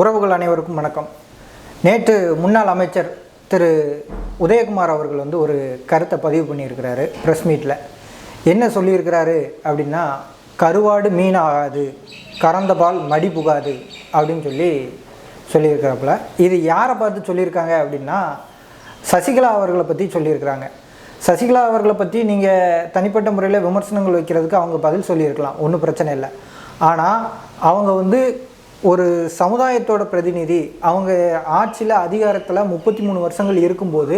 உறவுகள் அனைவருக்கும் வணக்கம். நேற்று முன்னாள் அமைச்சர் திரு. உதயகுமார் அவர்கள் வந்து ஒரு கருத்தை பதிவு பண்ணியிருக்கிறாரு ப்ரெஸ் மீட்டில் என்ன சொல்லியிருக்கிறாரு அப்படின்னா கருவாடு மீன் ஆகாது கறந்த பால் மடி புகாது அப்படின்னு சொல்லி சொல்லியிருக்கிறாப்புல. இது யாரை பார்த்து சொல்லியிருக்காங்க அப்படின்னா சசிகலா அவர்களை பற்றி சொல்லியிருக்கிறாங்க. சசிகலா அவர்களை பற்றி நீங்கள் தனிப்பட்ட முறையில் விமர்சனங்கள் வைக்கிறதுக்கு அவங்க பதில் சொல்லியிருக்கலாம் ஒன்றும் பிரச்சனை இல்லை. ஆனால் அவங்க வந்து ஒரு சமுதாயத்தோட பிரதிநிதி அவங்க ஆட்சியில் அதிகாரத்தில் முப்பத்தி மூணு வருஷங்கள் இருக்கும்போது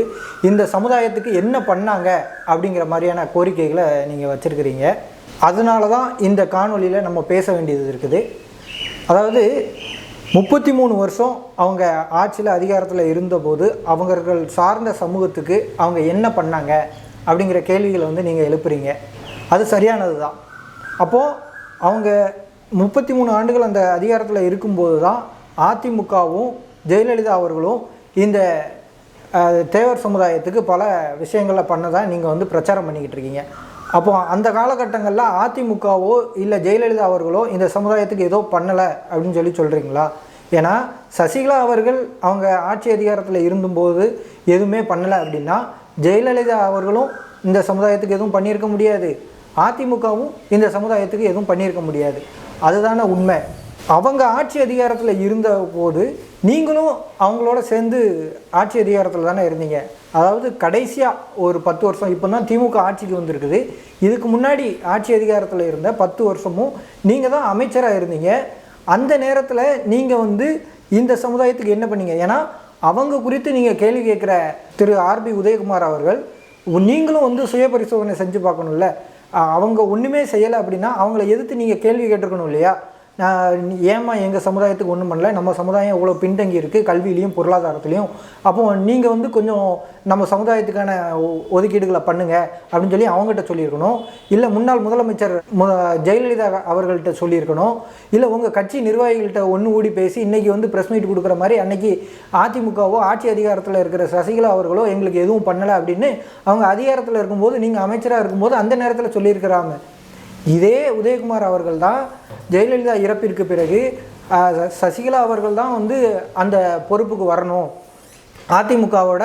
இந்த சமுதாயத்துக்கு என்ன பண்ணாங்க அப்படிங்கிற மாதிரியான கோரிக்கைகளை நீங்கள் வச்சுருக்கிறீங்க. அதனால தான் இந்த காணொலியில் நம்ம பேச வேண்டியது இருக்குது. அதாவது முப்பத்தி மூணு வருஷம் அவங்க ஆட்சியில் அதிகாரத்தில் இருந்தபோது அவர்கள் சார்ந்த சமூகத்துக்கு அவங்க என்ன பண்ணாங்க அப்படிங்கிற கேள்விகளை வந்து நீங்கள் எழுப்புறீங்க. அது சரியானது தான் அப்போது அவங்க முப்பத்தி மூணு ஆண்டுகள் அந்த அதிகாரத்தில் இருக்கும்போது தான் அதிமுகவும் ஜெயலலிதா அவர்களும் இந்த தேவர் சமுதாயத்துக்கு பல விஷயங்களை பண்ணதான் நீங்கள் வந்து பிரச்சாரம் பண்ணிக்கிட்டு இருக்கீங்க. அப்போ அந்த காலகட்டங்களில் அதிமுகவோ இல்லை ஜெயலலிதா அவர்களோ இந்த சமுதாயத்துக்கு ஏதோ பண்ணலை அப்படின்னு சொல்லி சொல்கிறீங்களா ஏன்னா சசிகலா அவர்கள் அவங்க ஆட்சி அதிகாரத்தில் இருந்தபோது எதுவுமே பண்ணலை அப்படின்னா ஜெயலலிதா அவர்களும் இந்த சமுதாயத்துக்கு எதுவும் பண்ணியிருக்க முடியாது. அதிமுகவும் இந்த சமுதாயத்துக்கு எதுவும் பண்ணியிருக்க முடியாது. அதுதானே உண்மை. அவங்க ஆட்சி அதிகாரத்தில் இருந்த போது நீங்களும் அவங்களோட சேர்ந்து ஆட்சி அதிகாரத்தில் தானே இருந்தீங்க. அதாவது கடைசியாக ஒரு பத்து வருஷம் இப்போ தான் திமுக ஆட்சிக்கு வந்திருக்குது. இதுக்கு முன்னாடி ஆட்சி அதிகாரத்தில் இருந்த பத்து வருஷமும் நீங்கள் தான் அமைச்சராக இருந்தீங்க. அந்த நேரத்தில் நீங்கள் வந்து இந்த சமுதாயத்துக்கு என்ன பண்ணீங்க? ஏன்னா அவங்க குறித்து நீங்கள் கேள்வி கேட்குற திரு ஆர்பி உதயகுமார் அவர்கள் நீங்களும் வந்து சுய பரிசோதனை செஞ்சு பார்க்கணும்ல. அவங்க ஒன்றுமே செய்யலை அப்படின்னா அவங்கள எதிர்த்து நீங்கள் கேள்வி கேட்டிருக்கணும் இல்லையா? நான் ஏமா ஏம்மா எங்கள் சமுதாயத்துக்கு ஒன்றும் பண்ணல? நம்ம சமுதாயம் இவ்வளோ பின்தங்கி இருக்குது கல்வியிலையும் பொருளாதாரத்துலையும். அப்போ நீங்கள் வந்து கொஞ்சம் நம்ம சமுதாயத்துக்கான ஒ- ஒதுக்கீடுகளை பண்ணுங்கள் அப்படின்னு சொல்லி அவங்ககிட்ட சொல்லியிருக்கணும். இல்லை முன்னாள் முதலமைச்சர் மு ஜெயலலிதா அவர்கள்ட்ட சொல்லியிருக்கணும். இல்லை உங்கள் கட்சி நிர்வாகிகள்கிட்ட ஒன்று கூடி பேசி இன்றைக்கி வந்து ப்ரெஸ் மீட் கொடுக்குற மாதிரி அன்னைக்கு அதிமுகவோ ஆட்சி அதிகாரத்தில் இருக்கிற சசிகலா அவர்களோ எங்களுக்கு எதுவும் பண்ணலை அப்படின்னு அவங்க அதிகாரத்தில் இருக்கும்போது நீங்கள் அமைச்சராக இருக்கும்போது அந்த நேரத்தில் சொல்லியிருக்கிறாங்க. இதே உதயகுமார் அவர்கள் தான் ஜெயலலிதா இறப்பிற்கு பிறகு ச- சசிகலா அவர்கள் தான் வந்து அந்த பொறுப்புக்கு வரணும். அதிமுகவோட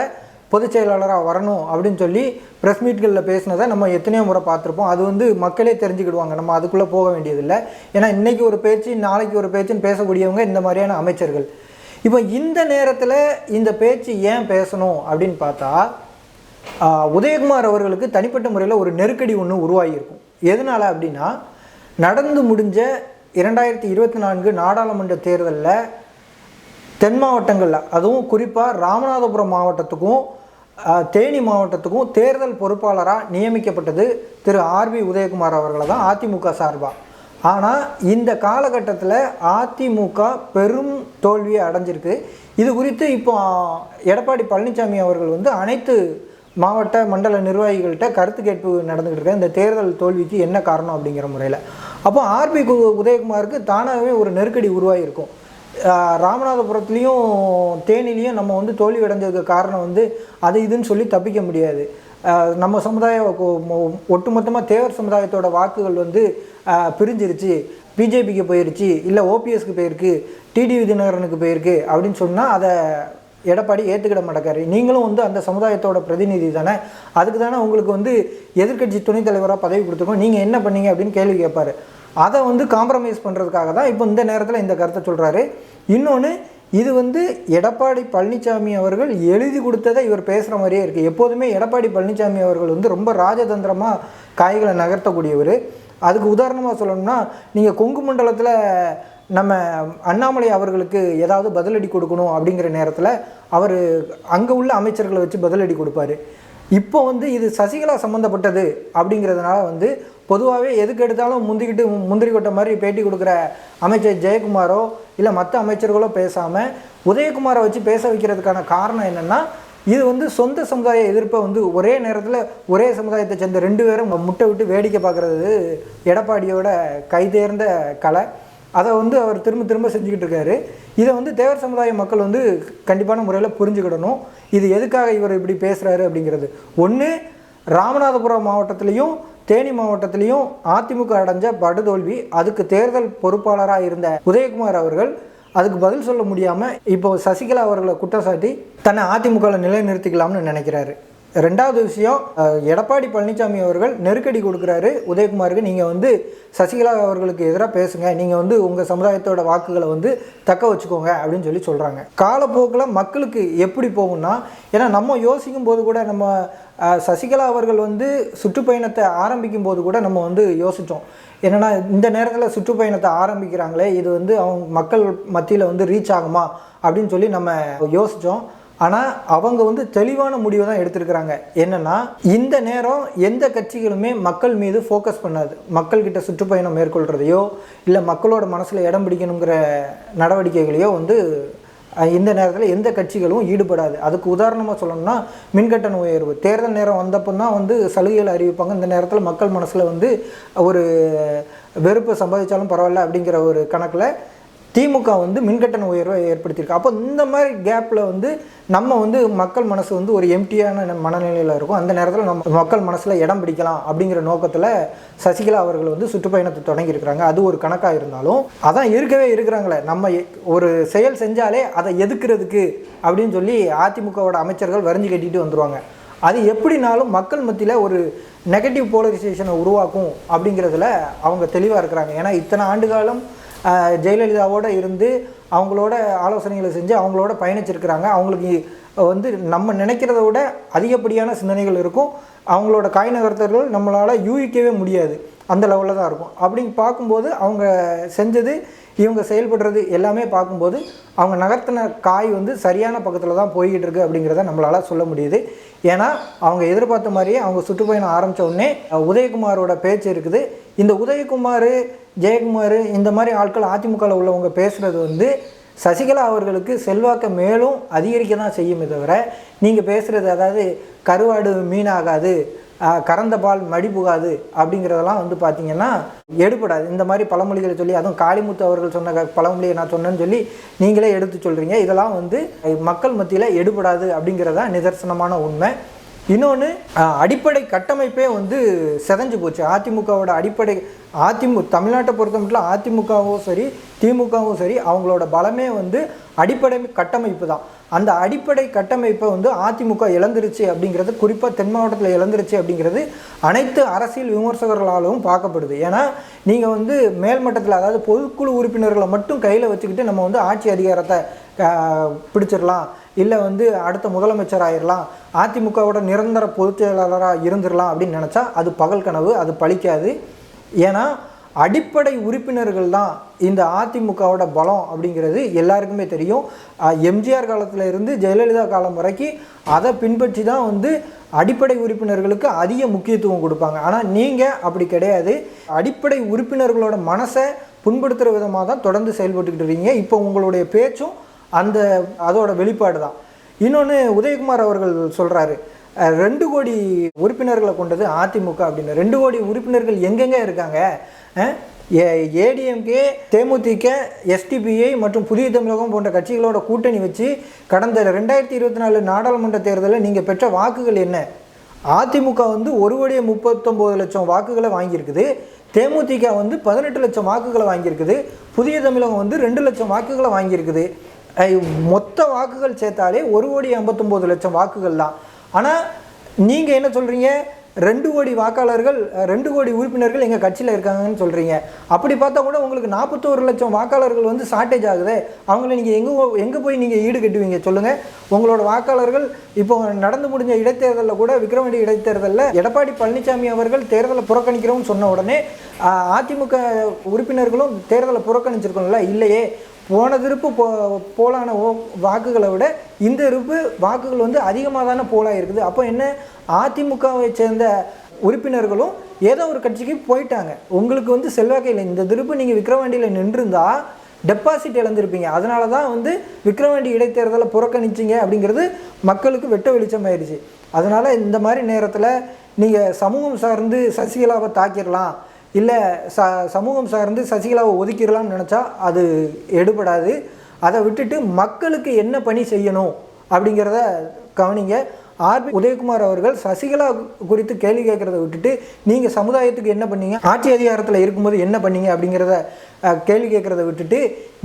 பொதுச் செயலாளராக வரணும் அப்படின்னு சொல்லி ப்ரெஸ் மீட்களில் பேசினதை நம்ம எத்தனையோ முறை பார்த்துருப்போம். அது வந்து மக்களே தெரிஞ்சுக்கிடுவாங்க. நம்ம அதுக்குள்ளே போக வேண்டியதில்லை. ஏன்னா இன்றைக்கி ஒரு பேச்சு நாளைக்கு ஒரு பேச்சுன்னு பேசக்கூடியவங்க இந்த மாதிரியான அமைச்சர்கள். இப்போ இந்த நேரத்தில் இந்த பேச்சு ஏன் பேசணும் அப்படின்னு பார்த்தா உதயகுமார் அவர்களுக்கு தனிப்பட்ட முறையில் ஒரு நெருக்கடி ஒன்று உருவாகியிருக்கும். எதனால் அப்படின்னா நடந்து முடிஞ்ச இரண்டாயிரத்தி இருபத்தி நான்கு நாடாளுமன்ற தேர்தலில் தென் மாவட்டங்களில் அதுவும் குறிப்பாக ராமநாதபுரம் மாவட்டத்துக்கும் தேனி மாவட்டத்துக்கும் தேர்தல் பொறுப்பாளராக நியமிக்கப்பட்டது திரு ஆர்பி உதயகுமார் அவர்களை தான் அதிமுக சார்பாக ஆனால் இந்த காலகட்டத்தில் அதிமுக பெரும் தோல்வியை அடைஞ்சிருக்கு. இது குறித்து இப்போ எடப்பாடி பழனிசாமி அவர்கள் வந்து அனைத்து மாவட்ட மண்டல நிர்வாகிகள்கிட்ட கருத்து கேட்பு நடந்துகிட்டு இந்த தேர்தல் தோல்விக்கு என்ன காரணம் அப்படிங்கிற முறையில். அப்போ ஆர்பி உதயகுமாருக்கு தானாகவே ஒரு நெருக்கடி உருவாகியிருக்கும் ராமநாதபுரத்துலேயும் தேனிலையும் நம்ம வந்து தோல்வி அடைஞ்சதுக்கு காரணம் வந்து அது இதுன்னு சொல்லி தப்பிக்க முடியாது. நம்ம சமுதாய ஒட்டுமொத்தமாக தேவர் சமுதாயத்தோட வாக்குகள் வந்து பிரிஞ்சிருச்சு. பிஜேபிக்கு போயிருச்சு. இல்லை ஓபிஎஸ்க்கு போயிருக்கு. டிடிவி தினகரனுக்கு போயிருக்கு. அப்படின்னு சொன்னால் அதை எடப்பாடி ஏற்றுக்கிட மாட்டேக்காரு. நீங்களும் வந்து அந்த சமுதாயத்தோட பிரதிநிதி தானே? அதுக்கு தானே உங்களுக்கு வந்து எதிர்க்கட்சி துணைத் தலைவராக பதவி கொடுத்துருக்கோம். நீங்கள் என்ன பண்ணீங்க அப்படின்னு கேள்வி கேட்பாரு. அதை வந்து காம்ப்ரமைஸ் பண்ணுறதுக்காக தான் இப்போ இந்த நேரத்தில் இந்த கருத்தை சொல்கிறாரு இன்னொன்று இது வந்து எடப்பாடி பழனிசாமி அவர்கள் எழுதி கொடுத்ததை இவர் பேசுகிற மாதிரியே இருக்குது எப்போதுமே எடப்பாடி பழனிசாமி அவர்கள் வந்து ரொம்ப ராஜதந்திரமாக காய்களை நகர்த்தக்கூடியவர். அதுக்கு உதாரணமாக சொல்லணும்னா நீங்கள் கொங்கு மண்டலத்தில் நம்ம அண்ணாமலை அவர்களுக்கு ஏதாவது பதிலடி கொடுக்கணும் அப்படிங்கிற நேரத்தில் அவர் அங்கே உள்ள அமைச்சர்களை வச்சு பதிலடி கொடுப்பாரு. இப்போ வந்து இது சசிகலா சம்மந்தப்பட்டது அப்படிங்கிறதுனால வந்து பொதுவாகவே எதுக்கு எடுத்தாலும் முந்திக்கிட்டு முந்திரி கொட்ட மாதிரி பேட்டி கொடுக்குற அமைச்சர் ஜெயக்குமாரோ இல்லை மற்ற அமைச்சர்களோ பேசாமல் உதயகுமாரை வச்சு பேச வைக்கிறதுக்கான காரணம் என்னென்னா இது வந்து சொந்த சமுதாய எதிர்ப்பை வந்து ஒரே நேரத்தில் ஒரே சமுதாயத்தை சேர்ந்த ரெண்டு பேரும் முட்டை விட்டு வேடிக்கை பார்க்குறது எடப்பாடியோட கைதேர்ந்த கலை. அதை வந்து அவர் திரும்ப திரும்ப செஞ்சுக்கிட்டு இருக்காரு. இதை வந்து தேவர் சமுதாய மக்கள் வந்து கண்டிப்பான முறையில் புரிஞ்சுக்கிடணும். இது எதுக்காக இவர் இப்படி பேசுகிறாரு அப்படிங்கிறது. ஒன்று ராமநாதபுரம் மாவட்டத்திலையும் தேனி மாவட்டத்திலையும் அதிமுக அடைஞ்ச படுதோல்வி அதுக்கு தேர்தல் பொறுப்பாளராக இருந்த உதயகுமார் அவர்கள் அதுக்கு பதில் சொல்ல முடியாமல் இப்போ சசிகலா அவர்களை குற்றம் சாட்டி தன்னை அதிமுகவில் நிலைநிறுத்திக்கலாம்னு நினைக்கிறாரு. ரெண்டாவது விஷயம் எடப்பாடி பழனிசாமி அவர்கள் நெருக்கடி கொடுக்குறாரு. உதயகுமாருக்கு நீங்கள் வந்து சசிகலா அவர்களுக்கு எதிராக பேசுங்க. நீங்கள் வந்து உங்கள் சமுதாயத்தோட வாக்குகளை வந்து தக்க வச்சுக்கோங்க அப்படின்னு சொல்லி சொல்கிறாங்க காலப்போக்கில் மக்களுக்கு எப்படி போகும்னா ஏன்னா நம்ம யோசிக்கும் போது கூட நம்ம சசிகலா அவர்கள் வந்து சுற்றுப்பயணத்தை ஆரம்பிக்கும் போது கூட நம்ம வந்து யோசித்தோம் என்னன்னா இந்த நேரத்தில் சுற்றுப்பயணத்தை ஆரம்பிக்கிறாங்களே இது வந்து அவங்க மக்கள் மத்தியில் வந்து ரீச் ஆகுமா அப்படின்னு சொல்லி நம்ம யோசித்தோம் ஆனால் அவங்க வந்து தெளிவான முடிவை தான் எடுத்திருக்கிறாங்க. என்னென்னா இந்த நேரம் எந்த கட்சிகளுமே மக்கள் மீது ஃபோக்கஸ் பண்ணாது. மக்கள்கிட்ட சுற்றுப்பயணம் மேற்கொள்கிறதையோ இல்லை மக்களோட மனசில் இடம் பிடிக்கணுங்கிற நடவடிக்கைகளையோ வந்து இந்த நேரத்தில் எந்த கட்சிகளும் ஈடுபடாது. அதுக்கு உதாரணமாக சொல்லணும்னா மின்கட்டண உயர்வு. தேர்தல் நேரம் வந்தப்போ தான் வந்து சலுகைகள் அறிவிப்பாங்க. இந்த நேரத்தில் மக்கள் மனசில் வந்து ஒரு வெறுப்பை சம்பாதிச்சாலும் பரவாயில்ல அப்படிங்கிற ஒரு கணக்கில் திமுக வந்து மின்கட்டண உயர்வை ஏற்படுத்தியிருக்கு. அப்போ இந்த மாதிரி கேப்பில் வந்து நம்ம வந்து மக்கள் மனசு வந்து ஒரு எம்டியான மனநிலையில் இருக்கும். அந்த நேரத்தில் நம்ம மக்கள் மனசில் இடம் பிடிக்கலாம் அப்படிங்கிற நோக்கத்தில் சசிகலா அவர்கள் வந்து சுற்றுப்பயணத்தை தொடங்கியிருக்கிறாங்க. அது ஒரு கணக்காக இருந்தாலும் அதான் இருக்கவே இருக்கிறாங்களே. நம்ம ஒரு செயல் செஞ்சாலே அதை எதுக்குறதுக்கு அப்படின்னு சொல்லி அதிமுகவோட அமைச்சர்கள் வரைஞ்சு கட்டிட்டு வந்துருவாங்க. அது எப்படினாலும் மக்கள் மத்தியில் ஒரு நெகட்டிவ் போலரைசேஷனை உருவாக்கும் அப்படிங்கிறதுல அவங்க தெளிவாக இருக்கிறாங்க. ஏன்னா இத்தனை ஆண்டு காலம் ஜெயலலிதாவோடு இருந்து அவங்களோட ஆலோசனைகளை செஞ்சு அவங்களோட பயணிச்சிருக்கிறாங்க. அவங்களுக்கு வந்து நம்ம நினைக்கிறத விட அதிகப்படியான சிந்தனைகள் இருக்கும். அவங்களோட காய் நகர்த்தர்கள் நம்மளால் யூகிக்கவே முடியாது. அந்த லெவலில் தான் இருக்கும். அப்படின்னு பார்க்கும்போது அவங்க செஞ்சது இவங்க செயல்படுறது எல்லாமே பார்க்கும்போது அவங்க நகர்த்தின காய் வந்து சரியான பக்கத்தில் தான் போய்கிட்டு இருக்குது அப்படிங்கிறத நம்மளால் சொல்ல முடியுது. ஏன்னா அவங்க எதிர்பார்த்த மாதிரியே அவங்க சுற்றுப்பயணம் ஆரம்பித்த உடனே உதயகுமாரோட பேச்சு இருக்குது. இந்த உதயகுமார் ஜெயக்குமார் இந்த மாதிரி ஆட்கள் அதிமுகவில் உள்ளவங்க பேசுகிறது வந்து சசிகலா அவர்களுக்கு செல்வாக்கை மேலும் அதிகரிக்க தான் செய்யுமே தவிர நீங்கள் பேசுகிறது அதாவது கருவாடு மீனாகாது கறந்த பால் மடி புகாது அப்படிங்கிறதெல்லாம் வந்து பார்த்தீங்கன்னா எடுபடாது. இந்த மாதிரி பழமொழிகளை சொல்லி அதுவும் காளிமுத்து அவர்கள் சொன்ன பழமொழியை நான் சொன்னேன்னு சொல்லி நீங்களே எடுத்து சொல்கிறீங்க இதெல்லாம் வந்து மக்கள் மத்தியில் எடுபடாது அப்படிங்கிறதா நிதர்சனமான உண்மை. இன்னொன்று அடிப்படை கட்டமைப்பே வந்து செதஞ்சு போச்சு. அதிமுகவோட அடிப்படை அதிமு தமிழ்நாட்டை பொறுத்த மட்டும் அதிமுகவும் சரி திமுகவும் சரி அவங்களோட பலமே வந்து அடிப்படை கட்டமைப்பு தான். அந்த அடிப்படை கட்டமைப்பை வந்து அதிமுக இழந்துருச்சு அப்படிங்கிறது குறிப்பாக தென் மாவட்டத்தில் இழந்துருச்சு அப்படிங்கிறது அனைத்து அரசியல் விமர்சகர்களாலும் பார்க்கப்படுது. ஏன்னா நீங்கள் வந்து மேல்மட்டத்தில் அதாவது பொதுக்குழு உறுப்பினர்களை மட்டும் கையில் வச்சுக்கிட்டு நம்ம வந்து ஆட்சி அதிகாரத்தை பிடிச்சிடலாம். இல்லை வந்து அடுத்த முதலமைச்சர் ஆயிடலாம் அதிமுகவோட நிரந்தர பொதுச் செயலாளராக இருந்துடலாம் அப்படின்னு நினச்சா அது பகல் கனவு அது பழிக்காது. ஏன்னா அடிப்படை உறுப்பினர்கள் தான் இந்த அதிமுகவோட பலம் அப்படிங்கிறது எல்லாருக்குமே தெரியும். எம்ஜிஆர் காலத்தில் இருந்து ஜெயலலிதா காலம் வரைக்கும் அதை பின்பற்றி தான் வந்து அடிப்படை உறுப்பினர்களுக்கு அதிக முக்கியத்துவம் கொடுப்பாங்க. ஆனால் நீங்கள் அப்படி கிடையாது. அடிப்படை உறுப்பினர்களோட மனசை புண்படுத்துகிற விதமாக தான் தொடர்ந்து செயல்பட்டுக்கிட்டு இருக்கீங்க. இப்போ உங்களுடைய பேச்சும் அந்த அதோட வெளிப்பாடு தான் இன்னொன்று உதயகுமார் அவர்கள் சொல்கிறாரு ரெண்டு கோடி உறுப்பினர்களை கொண்டது அதிமுக அப்படின்னு. ரெண்டு கோடி உறுப்பினர்கள் எங்கெங்கே இருக்காங்க? ஏடிஎம்கே தேமுதிக எஸ்டிபிஐ மற்றும் புதிய தமிழகம் போன்ற கட்சிகளோட கூட்டணி வச்சு கடந்த ரெண்டாயிரத்தி இருபத்தி நாலு நாடாளுமன்ற தேர்தலில் நீங்கள் பெற்ற வாக்குகள் என்ன? அதிமுக வந்து ஒரு கோடியே முப்பத்தொம்போது லட்சம் வாக்குகளை வாங்கியிருக்குது. தேமுதிக வந்து பதினெட்டு லட்சம் வாக்குகளை வாங்கியிருக்குது. புதிய தமிழகம் வந்து ரெண்டு லட்சம் வாக்குகளை வாங்கியிருக்குது. மொத்த வாக்குகள் சேர்த்தாலே ஒரு கோடி ஐம்பத்தொம்போது லட்சம் வாக்குகள் தான். ஆனால் நீங்கள் என்ன சொல்கிறீங்க ரெண்டு கோடி வாக்காளர்கள் ரெண்டு கோடி உறுப்பினர்கள் எங்கள் கட்சியில் இருக்காங்கன்னு சொல்கிறீங்க அப்படி பார்த்தா கூட உங்களுக்கு நாற்பத்தோரு லட்சம் வாக்காளர்கள் வந்து ஷார்ட்டேஜ் ஆகுது. அவங்கள நீங்கள் எங்கே எங்கே போய் நீங்கள் ஈடு கட்டுவீங்க சொல்லுங்கள் உங்களோட வாக்காளர்கள் இப்போ நடந்து முடிஞ்ச இடைத்தேர்தலில் கூட விக்ரமடி இடைத்தேர்தலில் எடப்பாடி பழனிசாமி அவர்கள் தேர்தலை புறக்கணிக்கிறோம்னு சொன்ன உடனே அதிமுக உறுப்பினர்களும் தேர்தலை புறக்கணிச்சிருக்கணும்ல? இல்லையே. போன திருப்பு போ போலான ஓ வாக்குகளை விட இந்த இருப்பு வாக்குகள் வந்து அதிகமாக தானே போலாக இருக்குது. அப்போ என்ன அதிமுகவை சேர்ந்த உறுப்பினர்களும் ஏதோ ஒரு கட்சிக்கு போயிட்டாங்க. உங்களுக்கு வந்து செல்வாக்கு இல்லை. இந்த திருப்பு நீங்கள் விக்ரவாண்டியில் நின்றுருந்தா டெபாசிட் இழந்திருப்பீங்க. அதனால தான் வந்து விக்ரவாண்டி இடைத்தேர்தலை புறக்கணிச்சிங்க அப்படிங்கிறது மக்களுக்கு வெட்ட வெளிச்சம் ஆயிடுச்சு. அதனால் இந்த மாதிரி நேரத்தில் நீங்கள் சமூகம் சார்ந்து சசிகலாவை தாக்கிடலாம் இல்லை ச சமூகம் சார்ந்து சசிகலாவை ஒதுக்கிடலாம்னு நினச்சா அது எடுபடாது. அதை விட்டுட்டு மக்களுக்கு என்ன பணி செய்யணும் அப்படிங்கிறத கவனிங்க. ஆர்பி உதயகுமார் அவர்கள் சசிகலா குறித்து கேள்வி கேட்குறத விட்டுட்டு நீங்கள் சமுதாயத்துக்கு என்ன பண்ணீங்க? ஆட்சி அதிகாரத்தில் இருக்கும்போது என்ன பண்ணீங்க அப்படிங்கிறத கேள்வி கேட்குறத விட்டுட்டு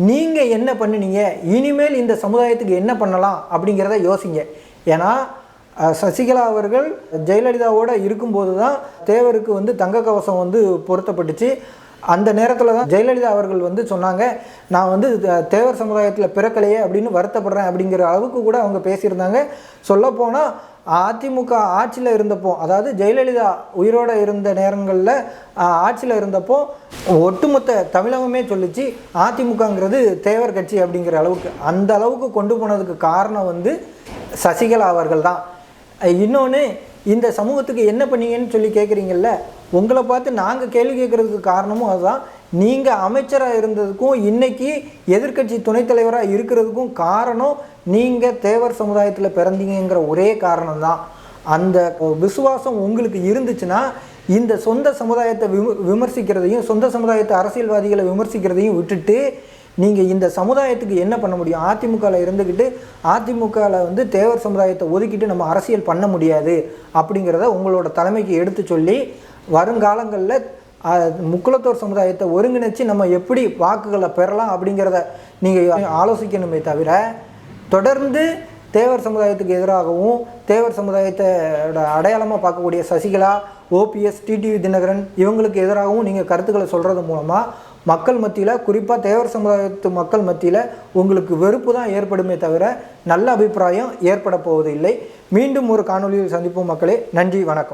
நீங்கள் என்ன பண்ணுனீங்க? இனிமேல் இந்த சமுதாயத்துக்கு என்ன பண்ணலாம் அப்படிங்கிறத யோசிங்க. ஏன்னா சசிகலா அவர்கள் ஜெயலலிதாவோட இருக்கும்போது தான் தேவருக்கு வந்து தங்க கவசம் வந்து பொருத்தப்பட்டுச்சு. அந்த நேரத்தில் தான் ஜெயலலிதா அவர்கள் வந்து சொன்னாங்க நான் வந்து த- தேவர் சமுதாயத்தில் பிறக்கலையே அப்படின்னு வருத்தப்படுறேன் அப்படிங்கிற அளவுக்கு கூட அவங்க பேசியிருந்தாங்க. சொல்லப்போனால் அதிமுக ஆட்சியில் இருந்தப்போ அதாவது ஜெயலலிதா உயிரோடு இருந்த நேரங்களில் ஆட்சியில் இருந்தப்போ ஒட்டுமொத்த தமிழகமே சொல்லிச்சு அதிமுகங்கிறது தேவர் கட்சி அப்படிங்கிற அளவுக்கு. அந்த அளவுக்கு கொண்டு போனதுக்கு காரணம் வந்து சசிகலா அவர்கள் தான். இன்னொன்று இந்த சமூகத்துக்கு என்ன பண்ணீங்கன்னு சொல்லி கேட்குறீங்கல்ல உங்களை பார்த்து நாங்கள் கேள்வி கேட்குறதுக்கு காரணமும் அதுதான். நீங்கள் அமைச்சராக இருந்ததுக்கும் இன்றைக்கி எதிர்க்கட்சி துணைத் தலைவராக இருக்கிறதுக்கும் காரணம் நீங்கள் தேவர் சமுதாயத்தில் பிறந்தீங்கங்கிற ஒரே காரணம் தான் அந்த விசுவாசம் உங்களுக்கு இருந்துச்சுன்னா இந்த சொந்த சமுதாயத்தை விம விமர்சிக்கிறதையும் சொந்த சமுதாயத்தை அரசியல்வாதிகளை விமர்சிக்கிறதையும் விட்டுட்டு நீங்கள் இந்த சமுதாயத்துக்கு என்ன பண்ண முடியும்? அதிமுகவில் இருந்துக்கிட்டு அதிமுகவில் வந்து தேவர் சமுதாயத்தை ஒதுக்கிட்டு நம்ம அரசியல் பண்ண முடியாது அப்படிங்கிறத உங்களோட தலைமைக்கு எடுத்து சொல்லி வருங்காலங்களில் முக்குளத்தோர் சமுதாயத்தை ஒருங்கிணைச்சு நம்ம எப்படி வாக்குகளை பெறலாம் அப்படிங்கிறத நீங்கள் ஆலோசிக்கணுமே தவிர தொடர்ந்து தேவர் சமுதாயத்துக்கு எதிராகவும் தேவர் சமுதாயத்தோட அடையாளமாக பார்க்கக்கூடிய சசிகலா ஓபிஎஸ் டிடிவி தினகரன் இவங்களுக்கு எதிராகவும் நீங்கள் கருத்துக்களை சொல்கிறது மூலமாக மக்கள் மத்தியில் குறிப்பாக தேவர் சமுதாயத்து மக்கள் மத்தியில் உங்களுக்கு வெறுப்பு தான் ஏற்படுமே தவிர நல்ல அபிப்பிராயம் ஏற்பட போவதில்லை. மீண்டும் ஒரு காணொலியில் சந்திப்போம் மக்களே. நன்றி வணக்கம்.